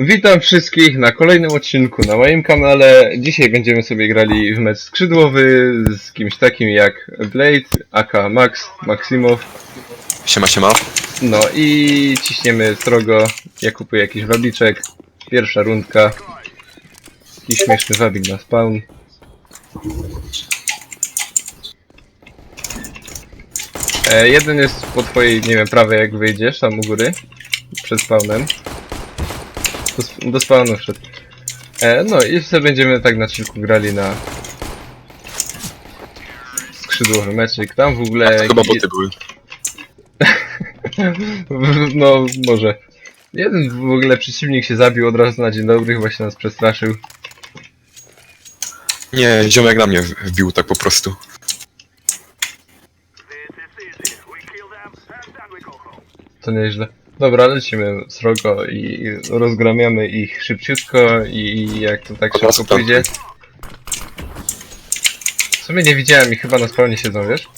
Witam wszystkich na kolejnym odcinku na moim kanale. Dzisiaj będziemy sobie grali w mecz skrzydłowy z kimś takim jak Blade, aka Max, Maximow. Siema, siema. No i ciśniemy strogo. Ja kupuję jakiś wabiczek. Pierwsza rundka. Jakiś śmieszny wabik na spawn. E, jeden jest po twojej, nie wiem, prawej jak wyjdziesz, tam u góry. Przed spawnem. Do, do spawnu wszedł. E, no i sobie będziemy tak na chillku grali na skrzydłowy meczyk. Tam w ogóle... To chyba boty były. no, może. Jeden w ogóle przeciwnik się zabił od razu na dzień dobry, chyba się nas przestraszył. Nie, ziomek na mnie wbił tak po prostu. To nieźle. Dobra, lecimy srogo i rozgramiamy ich szybciutko i jak to tak szybko pójdzie. W sumie nie widziałem ich, chyba na spawnie siedzą, wiesz?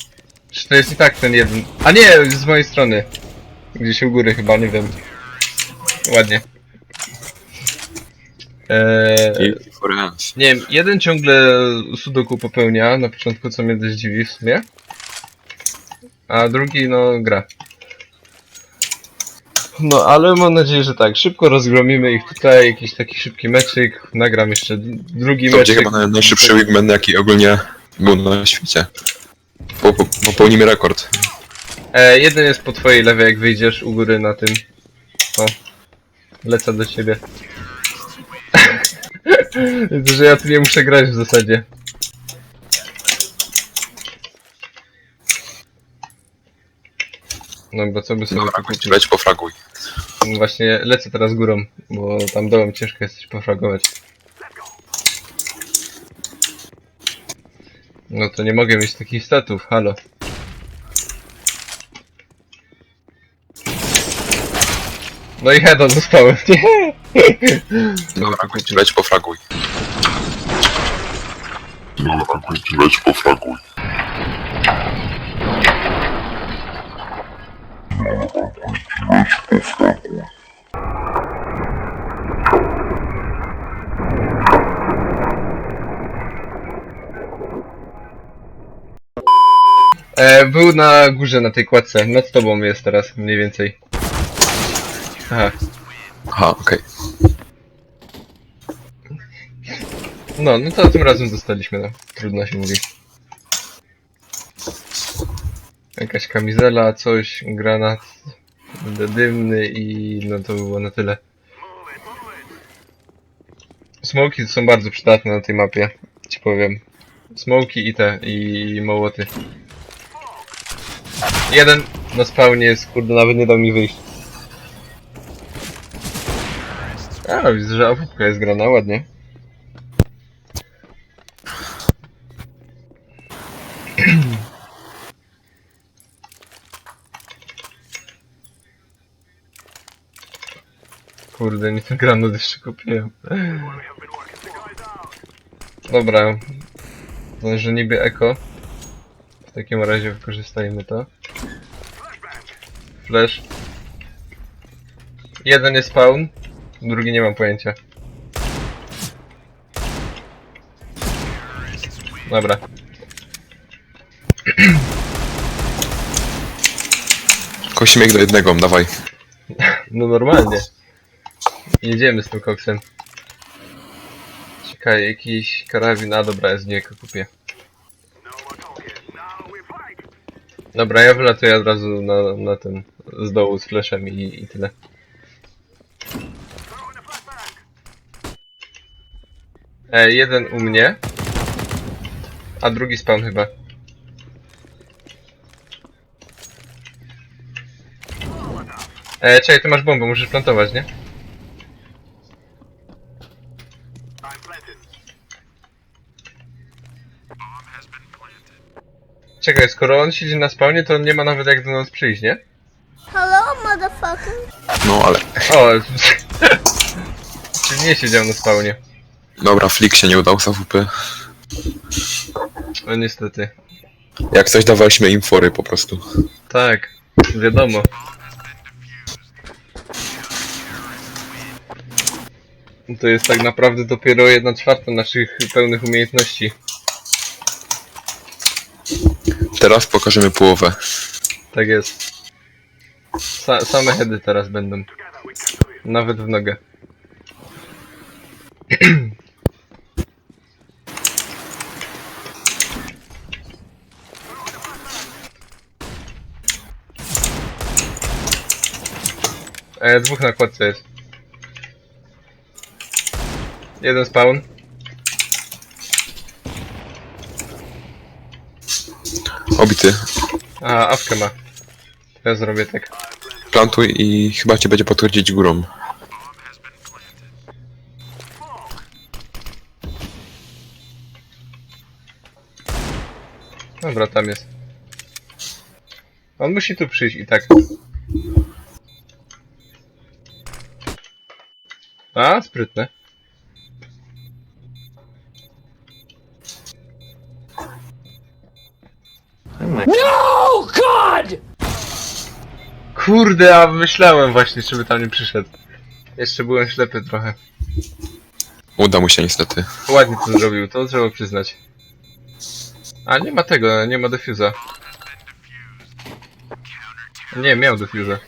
Czy to jest i tak ten jeden... A nie, z mojej strony. Gdzieś u góry chyba, nie wiem. Ładnie. Eee, I. Nie wiem, jeden ciągle sudoku popełnia na początku, co mnie dość dziwi w sumie. A drugi, no, gra. No, ale mam nadzieję, że tak. Szybko rozgromimy ich tutaj, jakiś taki szybki meczyk. Nagram jeszcze drugi To będzie meczyk. chyba naj- najszybszy wingman, jaki ogólnie był na świecie. Po, po, popełnimy rekord. E, jeden jest po twojej lewej, jak wyjdziesz u góry na tym. O. Lecę do ciebie. Widzę, że ja tu nie muszę grać w zasadzie. No bo co by sobie Dobra, kupić? leć pofraguj. Właśnie lecę teraz górą, bo tam dołem ciężko jest coś pofragować. No to nie mogę mieć takich statów, halo. No i heada zostałem, nie? Dobra, leć pofraguj. Dobra, leć po fraguj. Leć po fraguj. E, był na górze, na tej kładce, nad tobą jest teraz, mniej więcej. Aha, Aha, okej. no, no to tym razem dostaliśmy, no. Trudno się mówi. Jakaś kamizela, coś, granat dymny i no to było na tyle. Smoki są bardzo przydatne na tej mapie, ci powiem. Smoki i te, i mołoty. Jeden na spawnie jest, kurde, nawet nie dał mi wyjść. A, widzę, że awupka jest grana, ładnie. Kurde, nie ten granat jeszcze kupiłem. Dobra. No, że niby eko. W takim razie wykorzystajmy to. Flash. Jeden jest spawn, drugi nie mam pojęcia. Dobra. Ich do jednego, dawaj. No normalnie. Jedziemy z tym koksem. Czekaj, jakiś karabin, a dobra, jest nie kupię. Dobra, ja wylatuję od razu na, na ten, z dołu z flashem i, i tyle. E, jeden u mnie, a drugi spawn chyba. E, czekaj, ty masz bombę, musisz plantować, nie? Czekaj, skoro on siedzi na spawnie, to on nie ma nawet jak do nas przyjść, nie? Hello, motherfucker. No ale. O, czyli nie siedział na spawnie. Dobra, flick się nie udał z AWP. No niestety. Jak coś dawaliśmy im fory po prostu. Tak, wiadomo. To jest tak naprawdę dopiero 1 czwarta naszych pełnych umiejętności. Teraz pokażemy połowę. Tak jest. Sa same heady teraz będą. Nawet w nogę. E, dwóch na kładce jest. Jeden spawn. Obity. A, awkę ma. Ja zrobię tak. Plantuj i chyba cię będzie podchodzić górą. Dobra, tam jest. On musi tu przyjść i tak. A, sprytne. No, God! Kurde, a myślałem właśnie, czy by tam nie przyszedł. Jeszcze byłem ślepy trochę. Uda mu się niestety. Ładnie to zrobił, to trzeba przyznać. A nie ma tego, nie ma defuza. Nie, miał defuza.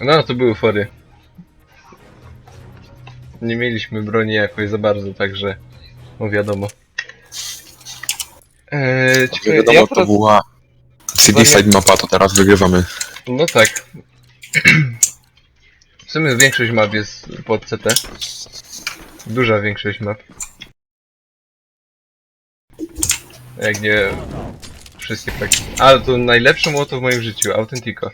No, to były fory. Nie mieliśmy broni jakoś za bardzo, także... No wiadomo. Eee, Jak ciekawe, wiadomo, ja to teraz... była CD side mapa, to teraz wygrywamy. No tak. W sumie większość map jest pod CT. Duża większość map. Jak nie wszystkie praktycznie. Ale to najlepsze młoto w moim życiu, Authentico.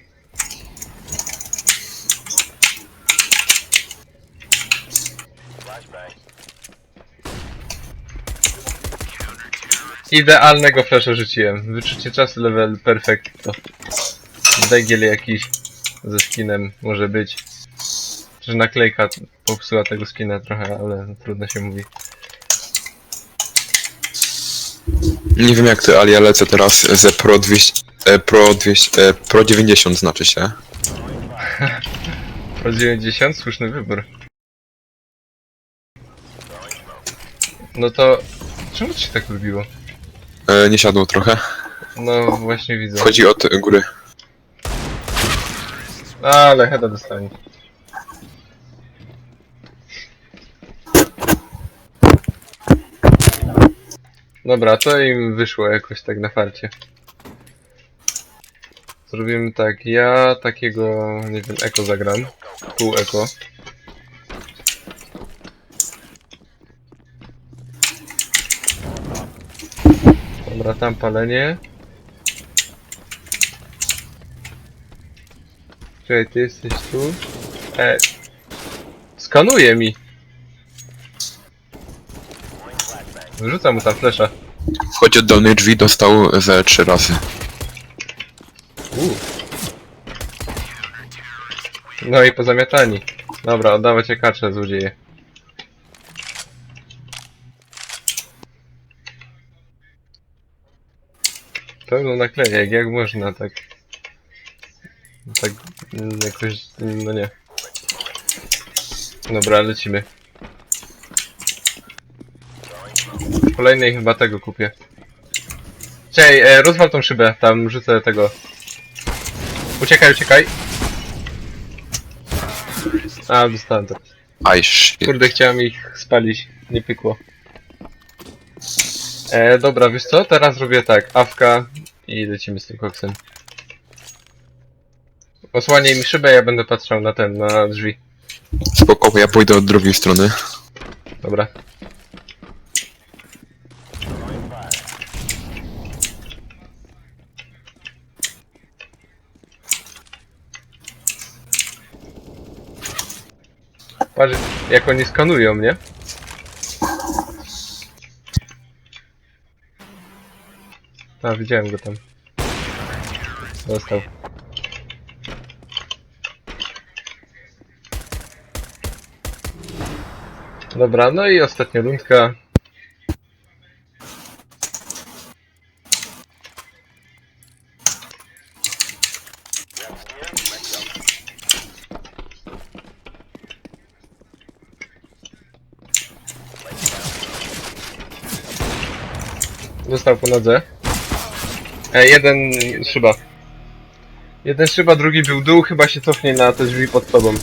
Idealnego flasha rzuciłem. Wyczucie czasu level perfecto. Degiel jakiś ze skinem może być. Że naklejka popsuła tego skina trochę, ale trudno się mówi. Nie wiem jak ty, ale ja lecę teraz ze Pro 200... E, Pro 200... E, Pro 90 znaczy się. Pro 90, słuszny wybór. No to... Czemu to się tak lubiło? E, nie siadło trochę. No właśnie widzę. Chodzi od góry. Ale heada dostanie. Dobra, to im wyszło jakoś tak na farcie. Zrobimy tak, ja takiego, nie wiem, eko zagram. Pół eko. Dobra, tam palenie. Czekaj, ty jesteś tu? E, skanuje mi. Wyrzucam mu tam flesza. Wchodzi od dolnej drzwi, dostał ze trzy razy. Uuu. No i pozamiatani. Dobra, oddawać je kacze, złodzieje. Pełno naklejek, jak można tak... Tak jakoś, no nie. Dobra, lecimy. Kolejnej chyba tego kupię. Czej, e, rozwal tą szybę, tam rzucę tego. Uciekaj, uciekaj. A, dostałem to. Aj, shit. Kurde, chciałem ich spalić, nie pykło. E, dobra, wiesz co? Teraz robię tak, awka i lecimy z tym koksem. Osłaniaj mi szybę, ja będę patrzał na ten, na drzwi. Spoko, ja pójdę od drugiej strony. Dobra. Patrz, jak oni skanują, nie? A, widziałem go tam. Dostał. Dobra, no i ostatnia rundka. Dostał po nodze. E, jeden szyba. Jeden szyba, drugi był dół, chyba się cofnie na te drzwi pod tobą.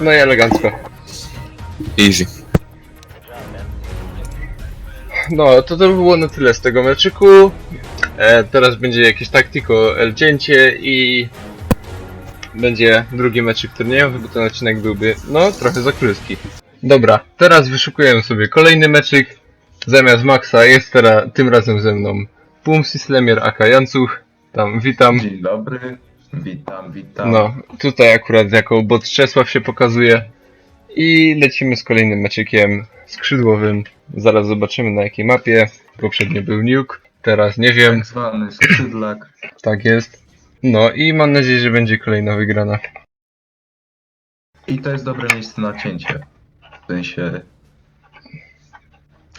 No i elegancko. Easy. No, to to by było na tyle z tego meczyku. E, teraz będzie jakieś taktiko El cięcie i będzie drugi meczyk turniejowy, bo ten odcinek byłby, no, trochę za krótki. Dobra, teraz wyszukuję sobie kolejny meczyk. Zamiast Maxa jest teraz tym razem ze mną Pumsi Slemier aka Jancuch. Tam witam. Dzień dobry, witam, witam. No, tutaj akurat jako bot Czesław się pokazuje. I lecimy z kolejnym meczykiem skrzydłowym. Zaraz zobaczymy na jakiej mapie. Poprzednio był Nuke, teraz nie wiem. Tak zwany skrzydlak. Tak jest. No i mam nadzieję, że będzie kolejna wygrana. I to jest dobre miejsce na cięcie. W sensie...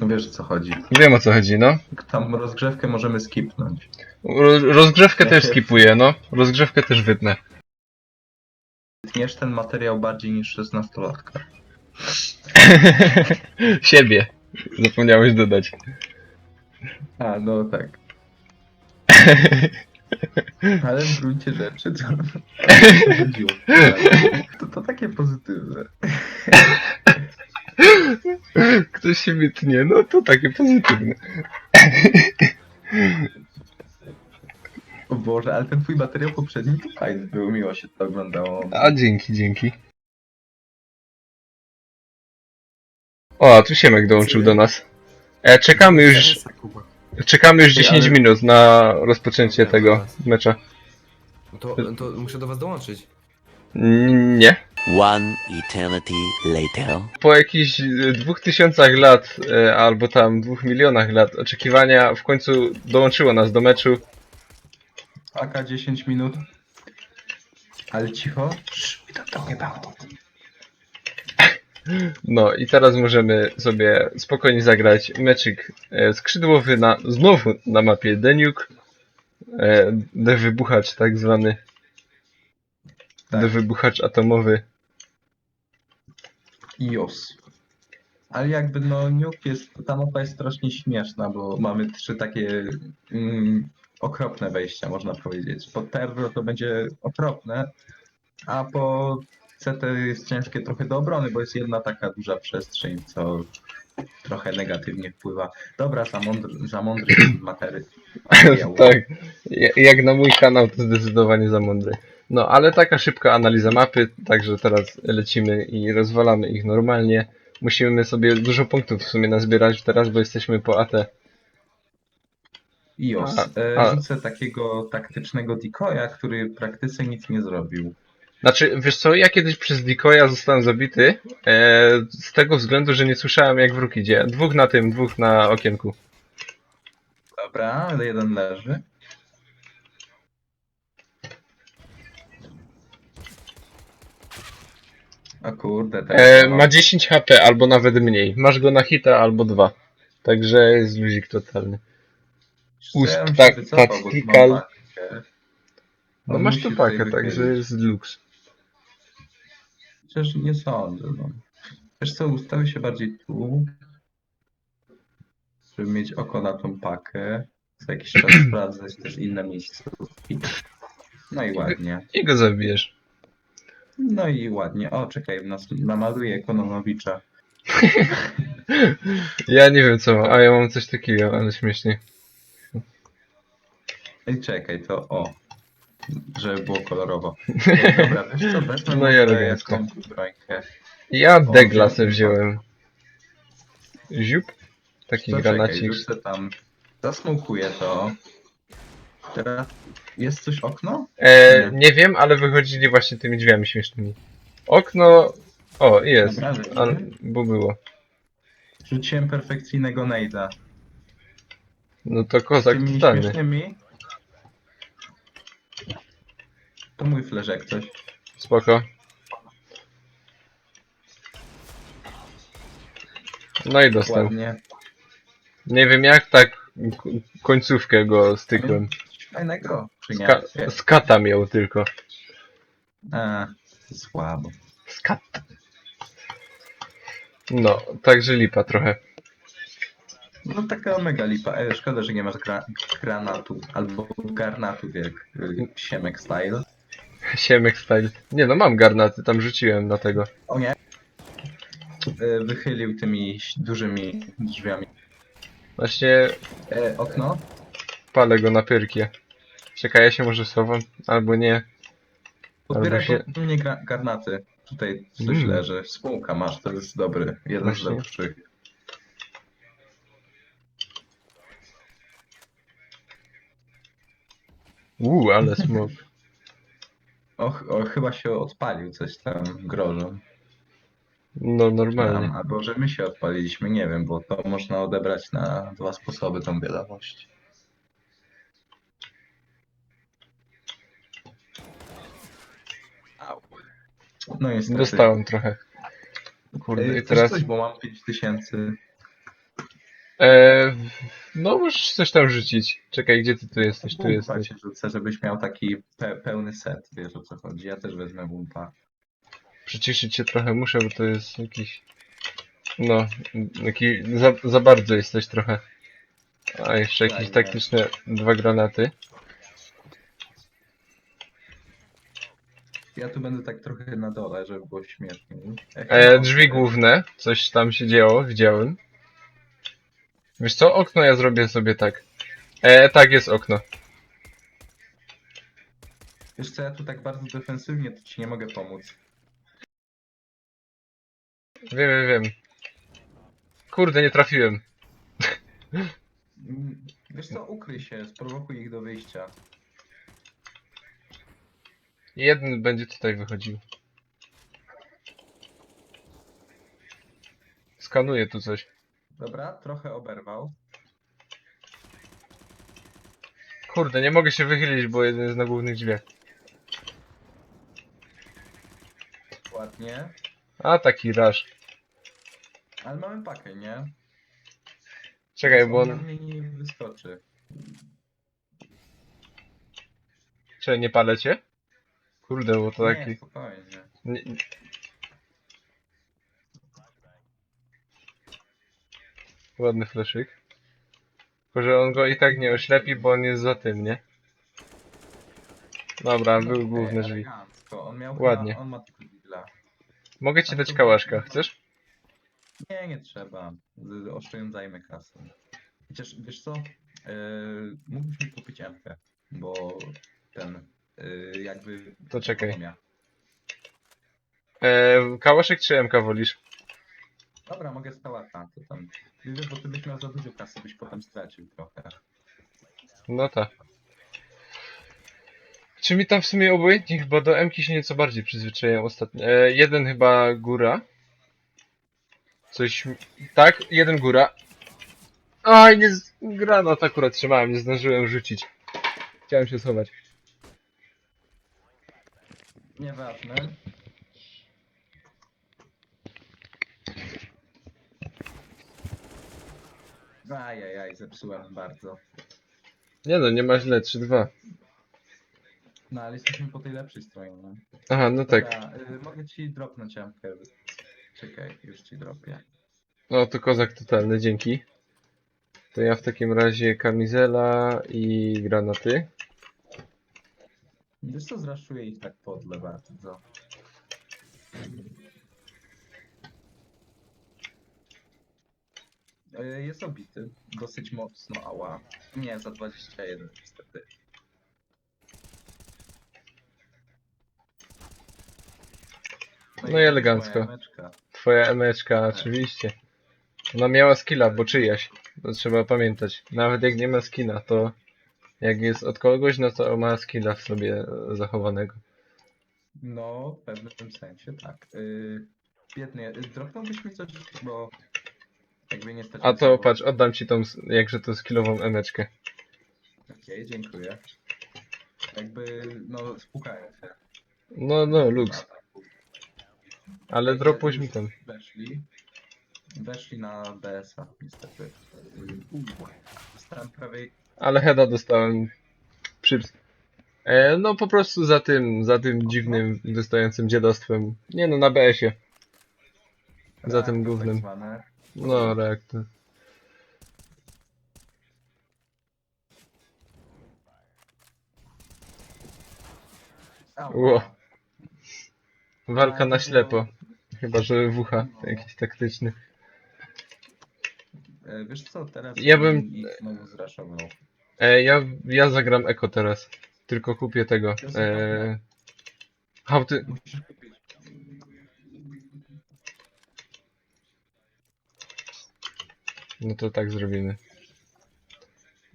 Wiesz o co chodzi. Wiem o co chodzi, no. Tam rozgrzewkę możemy skipnąć. Ro- Rozgrzewkę też skipuję, no. Rozgrzewkę też wytnę. Tniesz ten materiał bardziej niż 16-latka. Siebie. Zapomniałeś dodać. A, no tak. Ale w gruncie rzeczy to... chodziło. To, to takie pozytywne. Ktoś się wytnie, no to takie pozytywne. O Boże, ale ten twój materiał poprzedni to fajny był, miło się to oglądało. A dzięki, dzięki. O, a tu Siemek dołączył do nas. E, czekamy już, czekamy już Ej, 10 ale- minut na rozpoczęcie tego mecza. To, to muszę do was dołączyć. N- Nie. One eternity later. Po jakichś e, dwóch tysiącach lat, e, albo tam dwóch milionach lat oczekiwania, w końcu dołączyło nas do meczu. Aka 10 minut. Ale cicho. Shh, we don't talk about it. No i teraz możemy sobie spokojnie zagrać meczyk e, skrzydłowy na, znowu na mapie Deniuk. E, dewybuchacz tak zwany. Tak. Dewybuchacz atomowy. iOS. Ale jakby no Nuke jest, ta mapa jest strasznie śmieszna, bo mamy trzy takie mm, okropne wejścia, można powiedzieć. Po Terror to będzie okropne, a po CT jest ciężkie trochę do obrony, bo jest jedna taka duża przestrzeń, co trochę negatywnie wpływa. Dobra, za mądry, za mądry matery. materiał. tak. Ja- Jak na mój kanał to zdecydowanie za mądry. No ale taka szybka analiza mapy, także teraz lecimy i rozwalamy ich normalnie. Musimy sobie dużo punktów w sumie nazbierać teraz, bo jesteśmy po AT. iOS. A- E, a- Rzucę takiego taktycznego decoya, który w praktyce nic nie zrobił. Znaczy, wiesz co, ja kiedyś przez Decoya zostałem zabity, e, z tego względu, że nie słyszałem jak wróg idzie. Dwóch na tym, dwóch na okienku. Dobra, ale jeden leży. O kurde, tak. E, ma 10 HP, albo nawet mniej. Masz go na hita, albo dwa. Także jest luzik totalny. ust tak- tactical. No masz tutaj pakę, także jest luks. Chociaż nie sądzę, no. Wiesz co, ustawię się bardziej tu, żeby mieć oko na tą pakę. Co jakiś czas sprawdzać też inne miejscówki. No i ładnie. I go zabijesz. No i ładnie. O, czekaj, nas namaluje Kononowicza. Ja nie wiem co a ja mam coś takiego, ale śmiesznie. Ej, czekaj, to o. Żeby było kolorowo. Dobra, wiesz co, wezmę No no i elegancko. brońkę. Ja O, Degla wziąłem se wziąłem. Ziup? Taki To granacik. tam. Zasmukuję to. Teraz jest coś okno? E, nie wiem, ale wychodzili właśnie tymi drzwiami śmiesznymi. Okno... O, jest. Dobra, bo było. Rzuciłem perfekcyjnego nejda. No to kozak Tymi totalny. śmiesznymi. To mój fleszek coś. Spoko. No i dostał. Ładnie. Nie wiem jak tak k- końcówkę go stykłem. Fajnego. Czy nie? Ska skata miał tylko. A, słabo. Skat. No, także lipa trochę. No taka mega lipa. E, szkoda, że nie masz gra granatu albo garnatów jak y, Siemek Style. Siemek style. Nie no, mam garnaty, tam rzuciłem na tego. O nie. E, wychylił tymi dużymi drzwiami. Właśnie E, okno? palę go na pyrkie. Czekaj, ja się może schowam, albo nie. Podbieraj się- się... mnie gra granaty. Tutaj coś Mm. leży. Spółka masz, to jest dobry. Jeden z Właśnie. lepszych. Uuu, ale smok. Och, o, chyba się odpalił coś tam grożą. No, normalnie. Tam, albo że my się odpaliliśmy, nie wiem, bo to można odebrać na dwa sposoby tą wiadomość. Au. No niestety. Dostałem trochę. Kurde, Ej, i teraz... coś, bo mam 5000. E, no, możesz coś tam rzucić. Czekaj, gdzie ty tu jesteś? Tu Bumpa jesteś. ci rzucę, żebyś miał taki pe pełny set, wiesz o co chodzi. Ja też wezmę bumpa. Przyciszyć się trochę muszę, bo to jest jakiś... No, taki... Za, za bardzo jesteś trochę. A jeszcze jakieś Fajnie. taktyczne dwa granaty. Ja tu będę tak trochę na dole, żeby było śmieszniej. E, mam- drzwi główne, coś tam się działo, widziałem. Wiesz co, okno ja zrobię sobie tak. E, tak jest okno. Wiesz co, ja tu tak bardzo defensywnie, to ci nie mogę pomóc. Wiem, wiem, wiem. Kurde, nie trafiłem. Mm, Wiesz co, ukryj się, sprowokuj ich do wyjścia. Jeden będzie tutaj wychodził. Skanuję tu coś. Dobra, trochę oberwał. Kurde, nie mogę się wychylić, bo jeden jest na głównych drzwiach. Ładnie. A, taki raż. Ale mamy pakę, nie? Czekaj, bo on mnie nie wyskoczy. Czy nie palę cię? Kurde, bo to Nie, taki... spokojnie. Nie, Ładny fleszyk. Tylko, że on go i tak nie oślepi, bo on jest za tym, nie? Dobra, były Okej, główne drzwi. elegancko. On miał Ładnie. On ma tylko digla. Mogę ci dać kałaszka, chcesz? Nie, nie trzeba. Z- Oszczędzajmy kasę. Chociaż, wiesz co? Yy, mógłbyś mi kupić MK, bo ten, yy, jakby... To czekaj. ekonomia. E, kałaszek czy MK wolisz? Dobra, mogę z kałacha, to tam... Wiesz, bo ty byś miał za dużo kasy, byś potem stracił trochę. No tak. Czy mi tam w sumie obojętnie chyba do M-ki się nieco bardziej przyzwyczaiłem ostatnio. E, jeden chyba góra. Coś... Tak, jeden góra. Aj, nie... z- Granat akurat trzymałem, nie zdążyłem rzucić. Chciałem się schować. Nieważne. Ajajaj, zepsułem bardzo. Nie no, nie ma źle, 3-2. No ale jesteśmy po tej lepszej stronie, no. Aha, no tak. Dobra, y, mogę ci dropnąć amkę. Czekaj, już ci dropię. No to kozak totalny, dzięki. To ja w takim razie kamizela i granaty. Wiesz co, zraszuję ich tak podle bardzo. Y, Jest obity, dosyć mocno, ała. Nie, za 21 niestety. No i elegancko. moja emeczka. Twoja emeczka, oczywiście. Ona miała skilla, bo czyjaś. To trzeba pamiętać. Nawet jak nie ma skina, to jak jest od kogoś, no to ma skilla w sobie e, zachowanego. No, w pewnym sensie, tak. Y, biednie, y, dropnąłbyś mi coś, bo jakby A to patrz, oddam ci tą, s- jakże to skillową emeczkę. Okej, dziękuję. Jakby, no, spukałem się. No, no, lux. Ale dropuś mi tam. Weszli. Weszli na DS-a, niestety. Dostałem prawie... Ale heada dostałem. Przyps. E, no po prostu za tym, za tym dziwnym, wystającym dziadostwem. Nie no, na BS-ie. Za tym Reaktor głównym. Tak zwane. No, reaktor. Ała. Ło. Walka na ślepo. Chyba, że WH jakiś taktyczny. E, Wiesz co, teraz Ja bym- ich znowu zraszował. E, ja, ja zagram Eko teraz. Tylko kupię tego. E, how to... Musisz No to tak zrobimy.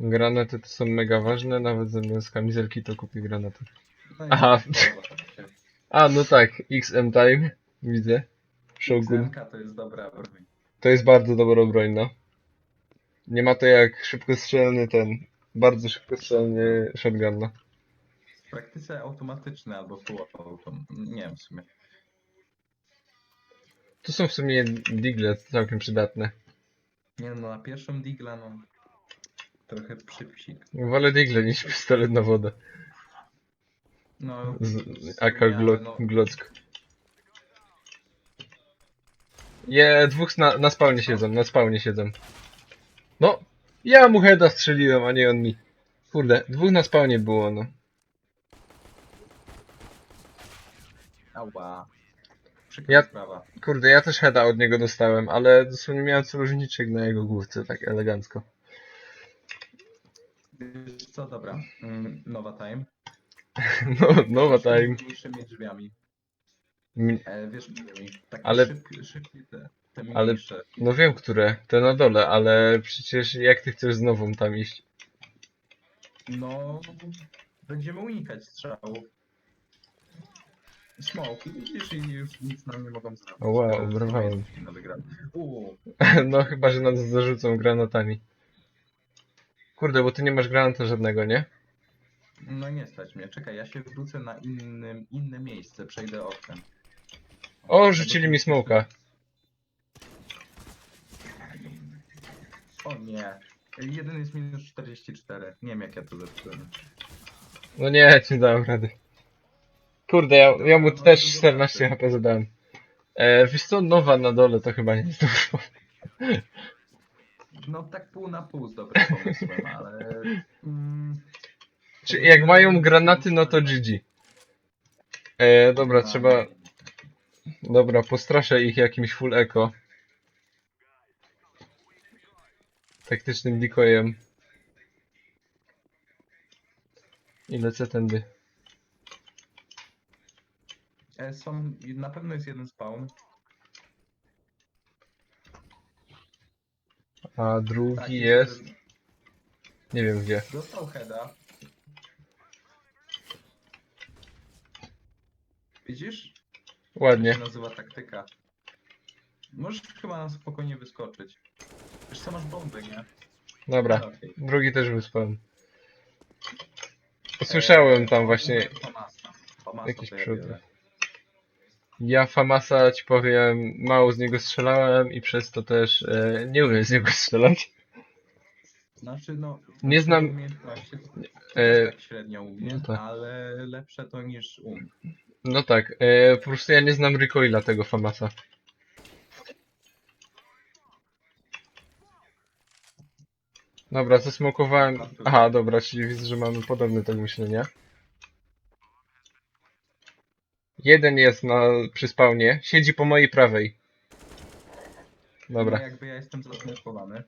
Granaty to są mega ważne, nawet zamiast kamizelki to kupię granaty. No Aha. A, no tak, XM Time, widzę. Shogun. To jest dobra broń. To jest bardzo dobra broń, no. Nie ma to jak szybkostrzelny ten, bardzo szybkostrzelny shotgun, no. W praktyce automatyczne albo auto. Nie wiem w sumie. Tu są w sumie digle całkiem przydatne. Nie no, na pierwszą digla no trochę przypsik. Wolę digle niż pistolet na wodę. No, Z AK sumie, glo no, Glock. Je, dwóch na, na spawnie siedzą, na spawnie siedzą. No, ja mu heada strzeliłem, a nie on mi. Kurde, dwóch na spawnie było, no. Ała. Przykra Ja- sprawa. Kurde, ja też heada od niego dostałem, ale dosłownie miałem różniczek na jego główce, tak elegancko. Wiesz co, dobra. Mm, Nowa time. No, nowa time. Z mniejszymi drzwiami. Mi- E, wiesz, mi, takie Ale- szybkie, szybkie te, te Ale- mniejsze. No wiem, które, te na dole, ale przecież jak ty chcesz znowu tam iść? No, będziemy unikać strzałów. Smoki, widzisz, i już nic nam nie mogą zrobić. O, wow, jest. Uuu, No chyba, że nas zarzucą granatami. Kurde, bo ty nie masz granata żadnego, nie? no nie stać mnie. Czekaj, ja się wrócę na innym, inne miejsce, przejdę oknem. O, rzucili mi smoka. O nie. Jeden jest minus 44. Nie wiem jak ja to zepsułem. No nie, nie dałem rady. Kurde, ja, ja mu też 14 HP zadałem. E, wiesz co, nowa na dole to chyba nie jest dużo. No tak pół na pół z dobrym pomysłem, ale... Mm, Czy jak mają granaty, no to GG. E, dobra, trzeba... Dobra, postraszę ich jakimś full echo. Taktycznym decoyem. I lecę tędy. E, są, na pewno jest jeden spawn. A drugi Tak, jest... jeden. Nie wiem gdzie. Dostał heada. Widzisz? Ładnie. Się nazywa taktyka. Możesz chyba na spokojnie wyskoczyć. Wiesz co, masz bombę, nie? Dobra. Okej. Drugi też wyspałem. Słyszałem tam właśnie. Famasa jakiś to ja biorę. Ja Famasa ci powiem, mało z niego strzelałem i przez to też e, nie umiem z niego strzelać. Znaczy no... Nie znam- umiejętności E, tak średnio u mnie, no tak. ale lepsze to niż u mnie. no tak, e, po prostu ja nie znam recoila tego Famasa. Dobra, zasmokowałem. Aha, dobra, czyli widzę, że mamy podobne tak myślenia. Jeden jest na, przy spawnie, siedzi po mojej prawej. Dobra, No, jakby ja jestem zasmokowany.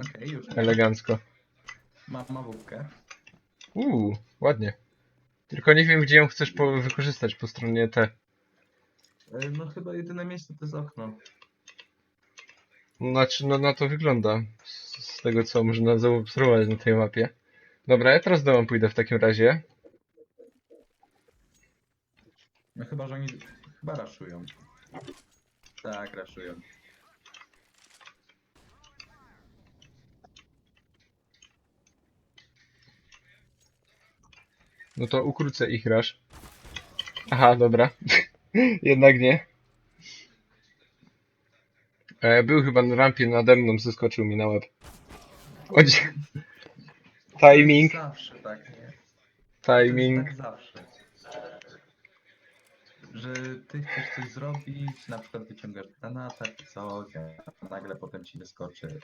Okej, już. elegancko. Mam mawówkę. Uuu, ładnie. Tylko nie wiem, gdzie ją chcesz po wykorzystać po stronie T. E, No chyba jedyne miejsce to jest okno. Znaczy, no na to wygląda. Z, z tego, co można zaobserwować na tej mapie. Dobra, ja teraz dołem pójdę w takim razie. No chyba, że oni chyba raszują. Tak, raszują. No to ukrócę ich rasz. Aha, dobra. Jednak nie. E, był chyba na rampie nade mną, zeskoczył mi na łeb. Chodź. Timing. Zawsze tak, nie? timing. Tak zawsze. Że ty chcesz coś zrobić, na przykład wyciągasz granatę czy coś, a nagle potem ci wyskoczy, y,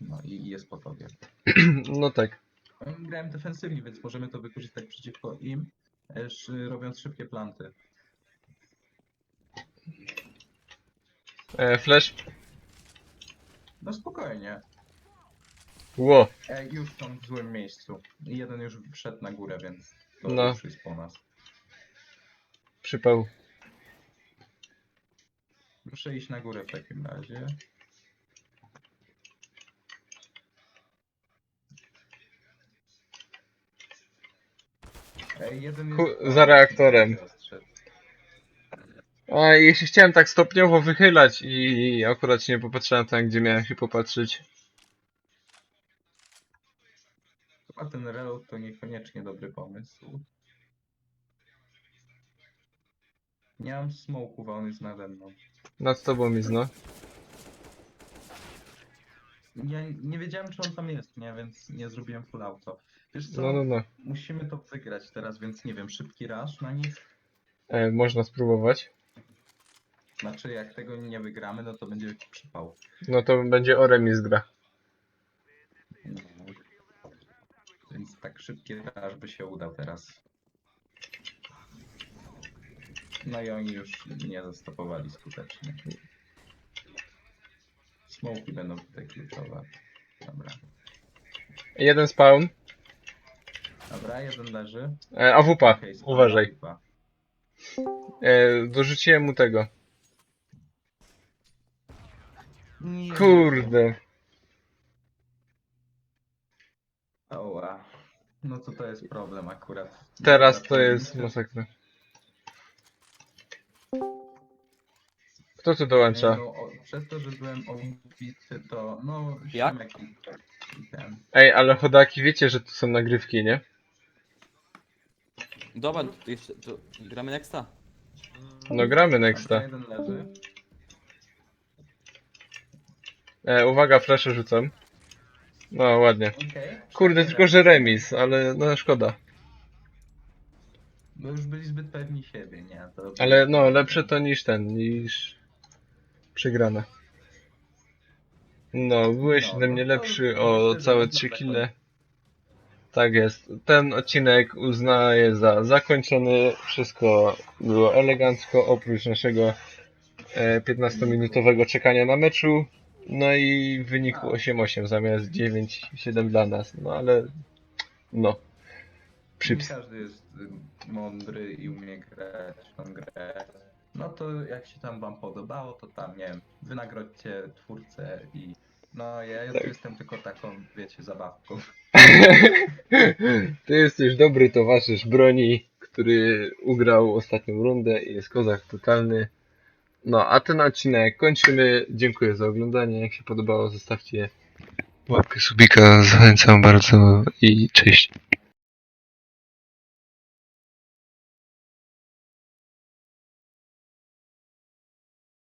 no i i jest po tobie. No tak. Oni Grałem defensywnie, więc możemy to wykorzystać przeciwko im, e, robiąc szybkie planty. E, flash. No spokojnie. Ło. E, już są w złym miejscu. Jeden już wszedł na górę, więc to No. już jest po nas. Przypał. Muszę iść na górę w takim razie. Ej, jeden Ku- za reaktorem. A jeśli chciałem tak stopniowo wychylać i akurat się nie popatrzyłem tam, gdzie miałem się popatrzeć. Chyba ten reload to niekoniecznie dobry pomysł. Nie mam smoków, a on jest nade mną. Nad tobą jest, no. Ja nie wiedziałem, czy on tam jest, nie? Więc nie zrobiłem full auto. Wiesz co? No, no, no. Musimy to wygrać teraz, więc nie wiem, szybki rush na nich. E, można spróbować. Znaczy, jak tego nie wygramy, no to będzie jakiś przypał. No to będzie o remis gra. No. Więc tak szybki rush by się udał teraz. No i oni już nie zastopowali skutecznie. Smoki będą tutaj kluczowe. Dobra. Jeden spawn. Dobra, jeden leży. E, AWP, Okej, spadła uważaj. lipa. E, dorzuciłem mu tego. Kurde. Oła. No to to jest problem akurat. Teraz to jest masakra. Kto tu dołącza? No, o, przez to, że byłem obity, to no... Jak? Szymek i, i ten. Ej, ale chodaki, wiecie, że tu są nagrywki, nie? Dobra, to jeszcze, to gramy nexta. No gramy nexta. jeden leży. E, uwaga, flaszę rzucam. No, ładnie. Okej. Kurde, tylko że remis, ale no szkoda. Bo już byli zbyt pewni siebie, nie? To Ale no, lepsze to niż ten, niż przegrane. No, byłeś No, ode no mnie to lepszy o całe jest 3 dobre kile. Tak jest. Ten odcinek uznaję za zakończony. Wszystko było elegancko, oprócz naszego e, 15-minutowego czekania na meczu. No i w wyniku 8-8 zamiast 9-7 dla nas. No ale no. Nie Przyps. każdy jest mądry i umie grać tą grę. No to jak się tam wam podobało, to tam, nie wiem, wynagrodźcie twórcę i... No ja, Tak. jestem tylko taką, wiecie, zabawką. Ty jesteś dobry towarzysz broni, który ugrał ostatnią rundę i jest kozak totalny. No, a ten odcinek kończymy. Dziękuję za oglądanie. Jak się podobało, zostawcie łapkę subika. Zachęcam bardzo i cześć.